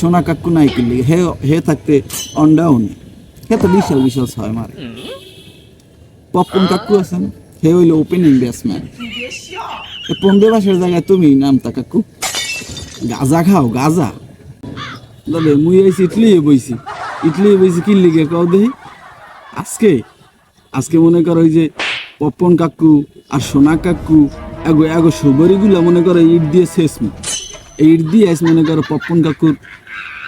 সোনা কাকু নাই কিনলি হে হে থাকতে অন্ডাও নেই হে তো বিশাল বিশাল ছয় মারে। পপকর্ন কাকু আছে না? হে হইল ওপেনিং ব্যাটসম্যান পন্দে বাসের জায়গায় তুমি নামতা কাকু গাজা খাও গাজা। দাদা মুই আইছি ইটলি বইছি। ইটলি বইছি কি লিগে কও দেহি? আজকে আজকে মনে করো ওই যে পপন কাকু আর সোনা কাকু এগো এগো সুবরিগুলা মনে করো ইট দিয়ে শেষ মু। এই ইট দিয়ে আইস মনে করো পপন কাকুর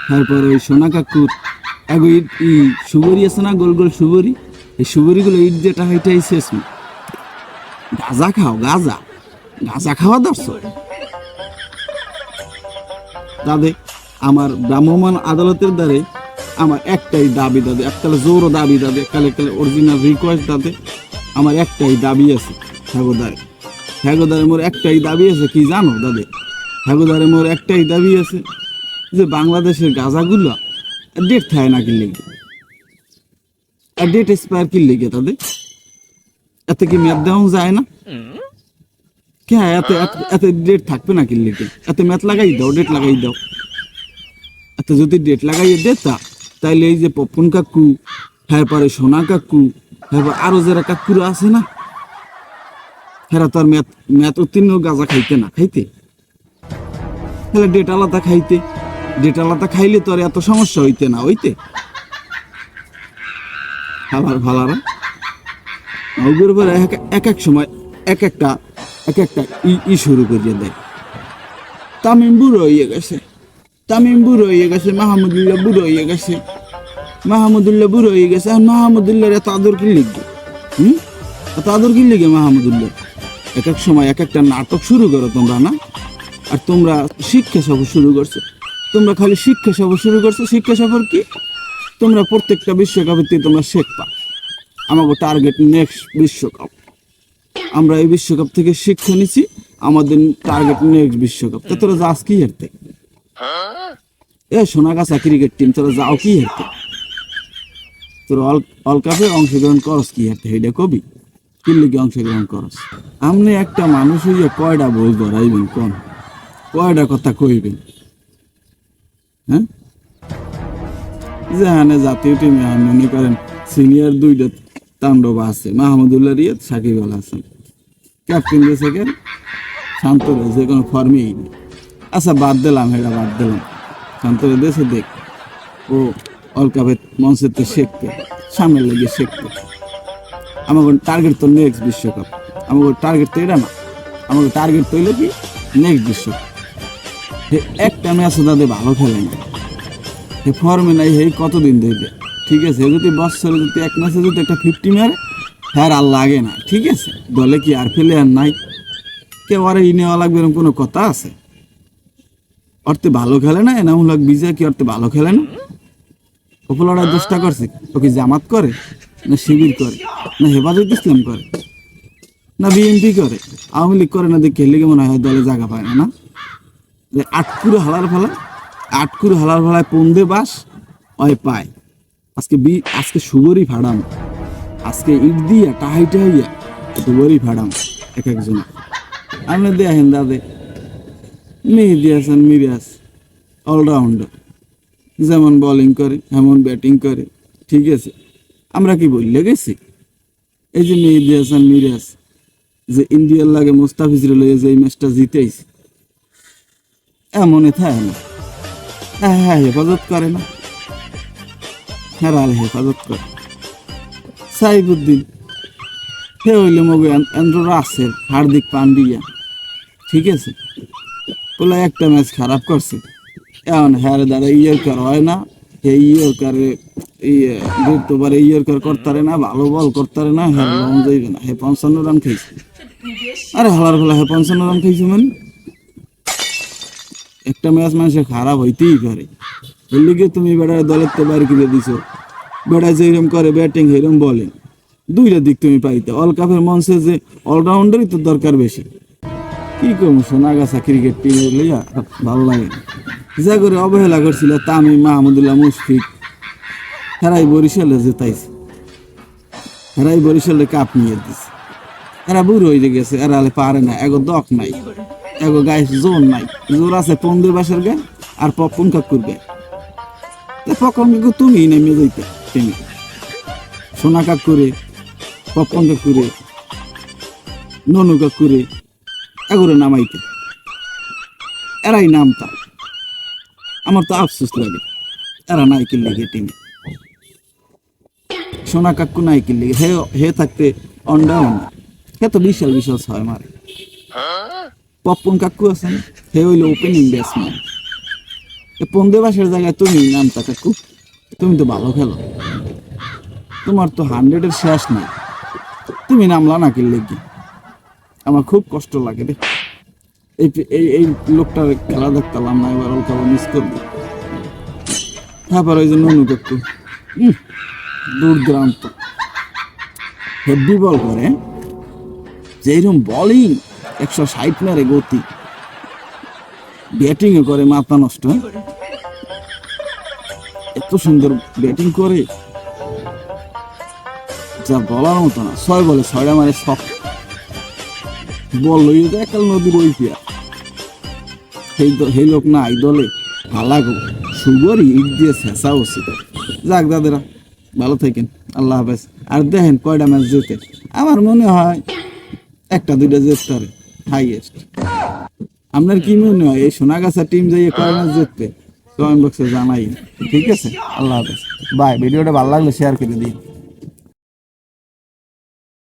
তারপর ওই সোনা কাকুর এগো ইট, ই সুবরি আছে না, গোল গোল সুবরি এই সুবরিগুলো ইট যেটা টাহাইটাই শেষ। গাজা খাও, গাজা। গাজা খাওয়া দর্শক। দাদে, আমার ভ্রাম্যমান আদালতের দ্বারে আমার একটাই দাবি দাদে, এককালে জোরও দাবি দাদে কালে কালে অরিজিনাল রিকোয়েস্ট দাদে, আমার একটাই দাবি আছে হ্যাগোদারে হ্যাগোদারে মোর একটাই দাবি আছে, কি জানো দাদে? হ্যাগোদারে মোর একটাই দাবি আছে যে বাংলাদেশের গাঁজাগুলো ডেট থাকে না কি লেগে? ডেট এক্সপায়ার কি লেগে তাদের? এতে কি মেয়াদ দেওয়া যায় না? কে এত, এত- ডেট থাকবে না কি লেগে? এত মেয়াদ লাগাই দাও ডেট লাগাই দাও। এত যদি ডেট লাগাইয়ে দেতা তাইলে এই যে পপন কাকু হ্যাঁ পরে সোনা কাকু হ্যাঁ আরও যারা কাকুরা আছে না হেরা তো আর মেয়াদ মেয়াদ উত্তীর্ণ গাঁজা খাইতে না, খাইতে? ডেট আলাদা খাইতে। ডেট আলাদা খাইলে তো আর এত সমস্যা হইতে না, হইতে। খাবার ভালারা এক এক সময় এক একটা এক একটা ই শুরু করিয়ে দেয়। তামিম বুড়ো গেছে। তামিম বুড়ো গেছে, মাহমুদুল্লাহ বুড়ো গেছে। মাহমুদুল্লাহ বুড়ো হয়ে গেছে, আর এত আদর কি লিখবে? হুম? এত আদর কি লিখে মাহমুদুল্লাহ? এক এক সময় এক একটা নাটক শুরু করো তোমরা, না? আর তোমরা শিক্ষা সব শুরু করছ। তোমরা খালি শিক্ষা সফর শুরু করছ। শিক্ষা সফর কি? তোমরা প্রত্যেকটা বিশ্বকাপের থেকে তোমরা শেখবা আমাকে টার্গেট নেক্সট বিশ্বকাপ। আমরা এই বিশ্বকাপ থেকে শিক্ষা নিছি, আমাদের টার্গেট নেক্সট বিশ্বকাপ। তা তোরা যাস কি হেরতে এ, সোনাগাছা ক্রিকেট টিম তোরা যাও কি হেরতে তোরা অল কাপে অংশগ্রহণ করস কি হেরতে এইটা কবি? কি লিগে অংশগ্রহণ করস। আমনে একটা মানুষ হইয়া কয়টা বই ধরাইবেন কোন? কয়টা কথা কইবেন? হ্যাঁ? যেখানে জাতীয় টিমে মনে করেন সিনিয়র দুইটা তাণ্ডব আছে, মাহমুদুল্লাহ রিয়াদ, সাকিব আল হাসান। ক্যাপ্টেন যে সেকেন্ড শান্ত যে কোনো ফর্মেই নেই আচ্ছা বাদ দিলাম, এটা বাদ দিলাম। শান্ত দেশে দেখ, ও অল কাপের মঞ্চেতে শেখতে সামনে লেগে শেখতে আমাকে টার্গেট তো নেক্সট বিশ্বকাপ। আমাকে টার্গেট তো এটা না, আমাকে টার্গেট তো কি নেক্সট বিশ্বকাপ। একটা ম্যাচ তাদের ভালো খেলে না হে ফর্মে নাই হে কতদিন ধরবে ঠিক আছে, যদি বছরে যদি এক ম্যাচে যদি একটা ফিফটি মারে হ্যাঁ আর লাগে না, ঠিক আছে? দলে কি আর ফেলে আর নাই? কেউ আর এই নেওয়া লাগবে এরকম কোনো কথা আছে? অর্থে ভালো খেলে না এনামূলক বিজয় কি অর্থে ভালো খেলে না? উপলড়ার দোষটা করছে। ও কি জামাত করে? না শিবির করে? না হেফাজত ইসলাম করে? না বিএনপি করে? আওয়ামী লীগ করে না দেখে? লিগে মনে হয় দলে জায়গা পায় না না? আটকুরে হালার ফেলা আটকুরে হালার ফেলায় পন্দে বাস, অয় পায়। আজকে বি, আজকে সুগরি ফাড়াম আজকে ইট দিয়া টাহাই টাহাইয়া সুগরি ফাড়াম এক একজন। আপনি দেখেন দাদে মেহেদি হাসান মিরাজ অলরাউন্ডার। যেমন বোলিং করে এমন ব্যাটিং করে, ঠিক আছে। আমরা কি বললে গেছি? এই যে মেহেদি হাসান মিরাজ যে ইন্ডিয়ার লাগে মুস্তাফিজরে লইয়ে যে এই ম্যাচটা জিতেইছে এমনে থাকে না। হ্যাঁ হ্যাঁ হেফাজত করে না। হ্যাঁ আল হেফাজত করে। সাইফুদ্দিন হে হইলে মগে অ্যান্ড্রো রাসেল, হার্দিক পান্ডিয়া ঠিক আছে? বলে একটা ম্যাচ খারাপ করছে। এখন হ্যাঁ দ্বারা ইয়র্কার হয় না। হে ইয়র্কারে ইয়ে পারে ইয়র্কার করতারে না, ভালো বল করতারে না হ্যাঁ লং যাইবে না। হে পঞ্চান্ন রান খেয়েছে। আরে হালার ফেলা হে পঞ্চান্ন রান খেয়েছে মানে? একটা ম্যাচ মানুষের খারাপ হইতেই পারে। এর লিগে তুমি বেড়ার দলের তো বাইরে কিনে দিছো। বেড়া যেরকম করে ব্যাটিং এরকম বলে। দুইটা দিক তুমি পাইতে। অল কাপের মঞ্চে যে অলরাউন্ডারই তো দরকার বেশি। কি করব সোনাগাছা ক্রিকেট টিমের লইয়া ভালো লাগে যা করে অবহেলা করছিল তামিম মাহমুদুল্লাহ মুশফিক। হেরাই বরিশালে জেতাইছে। হেরাই বরিশালে কাপ নিয়ে দিছে। এরা বুড়ো হয়ে গেছে, এরা পারে না, এগো দক নাই। এগো গায়ে জোর নাই। জোর আছে পন্দের বাসের গায়ে আর পপন কাকুর গায়ে পকন কাকু তুমি নেমে যাইতে টেনে। সোনা কাকুরে পপন কাকুরে ননু কাকুরে এগুলো নামাইতে। এরাই নাম নামতা। আমার তো আফসোস লাগে। এরা নাইকেল লেগে টিমে সোনা কাকু নাইকেল লেগে হে হে থাকতে অন্ডা অন্ডা। হে তো বিশাল বিশাল ছয় মারে। পপন কাকু আছেন হে হইল ওপেনিং ব্যাটসম্যান পন্দে বাসের জায়গায় তুমি নামতা কাকু তুমি তো ভালো খেলো। তোমার তো হান্ড্রেডের শেষ নাই। তুমি নামলা না কিনলে কি? আমার খুব কষ্ট লাগে রে। এই এই লোকটার খেলা দেখতাম না এবার ওর মিস করব। তারপর ওই যে ননু উম, দুর্দান্ত হেভি বল করে যেরকম বলিং একশো ষাট মেরে গতি? ব্যাটিং করে, মাথা নষ্ট এত সুন্দর ব্যাটিং করে। যা বলার মতো না, ছয় বলে ছয়টা মারে সব বল লইয়ে তো একাল নদীর ওই পিয়া সেই সেই লোক না এই দলে ভালাগো সুগর ইট দিয়ে শেষা উচিত যাক দাদারা, ভালো থাকেন, আল্লাহ হাফেজ। আর দেখেন কয়টা ম্যাচ জিতে। আমার মনে হয় একটা দুইটা জিততে পারে হাইয়েস্ট আপনার কি মনে হয়, এই সোনাগাছা টিম যাই কয় ম্যাচ জিতবে? কমেন্ট বক্সে জানাই ঠিক আছে? আল্লাহ হাফেজ। বাই ভিডিওটা ভালো লাগলে শেয়ার করে দিন।